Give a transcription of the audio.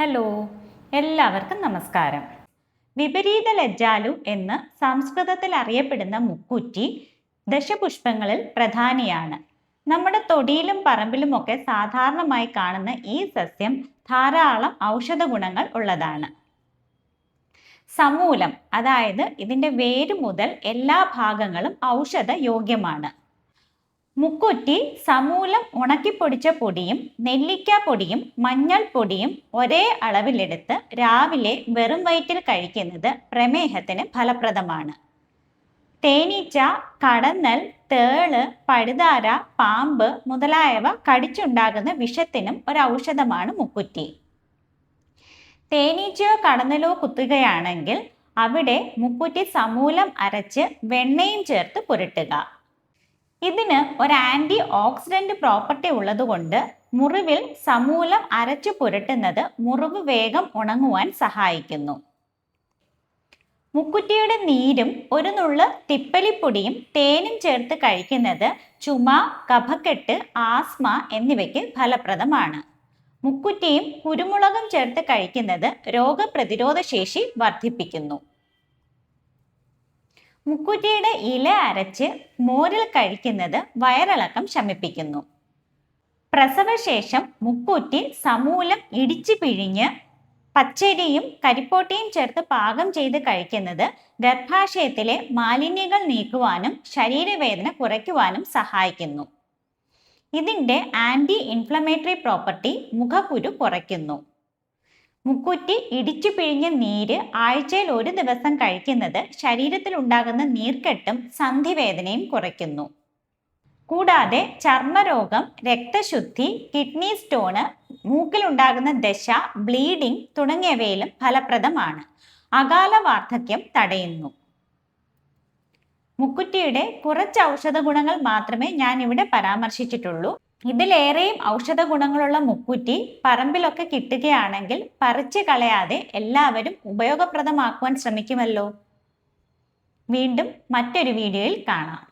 Hello എല്ലാവർക്കും നമസ്കാരം. വിപരീത ലജ്ജാലു എന്ന് സംസ്കൃതത്തിൽ അറിയപ്പെടുന്ന മുക്കുറ്റി ദശപുഷ്പങ്ങളിൽ പ്രധാനിയാണ്. നമ്മുടെ തൊടിയിലും പറമ്പിലുമൊക്കെ സാധാരണമായി കാണുന്ന ഈ സസ്യം ധാരാളം ഔഷധ ഗുണങ്ങൾ ഉള്ളതാണ്. സമൂലം അതായത് ഇതിന്റെ വേര് മുതൽ എല്ലാ ഭാഗങ്ങളും ഔഷധ യോഗ്യമാണ് മുക്കുറ്റി സമൂലം ഉണക്കിപ്പൊടിച്ച പൊടിയും നെല്ലിക്ക പൊടിയും മഞ്ഞൾ പൊടിയും ഒരേ അളവിലെടുത്ത് രാവിലെ വെറും വയറ്റിൽ കഴിക്കുന്നത് പ്രമേഹത്തിന് ഫലപ്രദമാണ്. തേനീച്ച കടന്നൽ തേൾ പഴുതാര പാമ്പ് മുതലായവ കടിച്ചുണ്ടാകുന്ന വിഷത്തിനും ഒരു ഔഷധമാണ് മുക്കുറ്റി. തേനീച്ചയോ കടന്നലോ കുത്തുകയാണെങ്കിൽ അവിടെ മുക്കുറ്റി സമൂലം അരച്ച് വെണ്ണയും ചേർത്ത് പുരട്ടുക. ഇതിന് ഒരു ആന്റി ഓക്സിഡന്റ് പ്രോപ്പർട്ടി ഉള്ളതുകൊണ്ട് മുറിവിൽ സമൂലം അരച്ചു പുരട്ടുന്നത് മുറിവ് വേഗം ഉണങ്ങുവാൻ സഹായിക്കുന്നു. മുക്കുറ്റിയുടെ നീരും ഒരു നുള്ള് തിപ്പലിപ്പൊടിയും തേനും ചേർത്ത് കഴിക്കുന്നത് ചുമ കഫക്കെട്ട് ആസ്മ എന്നിവയ്ക്ക് ഫലപ്രദമാണ്. മുക്കുറ്റിയും കുരുമുളകും ചേർത്ത് കഴിക്കുന്നത് രോഗപ്രതിരോധ ശേഷി വർദ്ധിപ്പിക്കുന്നു. മുക്കുറ്റിയുടെ ഇല അരച്ച് മോരിൽ കഴിക്കുന്നത് വയറിളക്കം ശമിപ്പിക്കുന്നു. പ്രസവശേഷം മുക്കൂറ്റി സമൂലം ഇടിച്ചു പിഴിഞ്ഞ് പച്ചരിയും കരിപ്പോട്ടിയും ചേർത്ത് പാകം ചെയ്ത് കഴിക്കുന്നത് ഗർഭാശയത്തിലെ മാലിന്യങ്ങൾ നീക്കുവാനും ശരീരവേദന കുറയ്ക്കുവാനും സഹായിക്കുന്നു. ഇതിന്റെ ആന്റി ഇൻഫ്ലമേറ്ററി പ്രോപ്പർട്ടി മുഖക്കുരു കുറയ്ക്കുന്നു. മുക്കുറ്റി ഇടിച്ചു പിഴിഞ്ഞ നീര് ആഴ്ചയിൽ ഒരു ദിവസം കഴിക്കുന്നത് ശരീരത്തിൽ ഉണ്ടാകുന്ന നീർക്കെട്ടും സന്ധിവേദനയും കുറയ്ക്കുന്നു. കൂടാതെ ചർമ്മരോഗം രക്തശുദ്ധി കിഡ്നി സ്റ്റോണ് മൂക്കിലുണ്ടാകുന്ന ദശ ബ്ലീഡിംഗ് തുടങ്ങിയവയിലും ഫലപ്രദമാണ്. അകാല വാർദ്ധക്യം തടയുന്നു. മുക്കുറ്റിയുടെ കുറച്ച് ഔഷധ ഗുണങ്ങൾ മാത്രമേ ഞാൻ ഇവിടെ പരാമർശിച്ചിട്ടുള്ളൂ. ഇതിലേറെയും ഔഷധ ഗുണങ്ങളുള്ള മുക്കുറ്റി പറമ്പിലൊക്കെ കിട്ടുകയാണെങ്കിൽ പറിച്ച് കളയാതെ എല്ലാവരും ഉപയോഗപ്രദമാക്കുവാൻ ശ്രമിക്കുമല്ലോ. വീണ്ടും മറ്റൊരു വീഡിയോയിൽ കാണാം.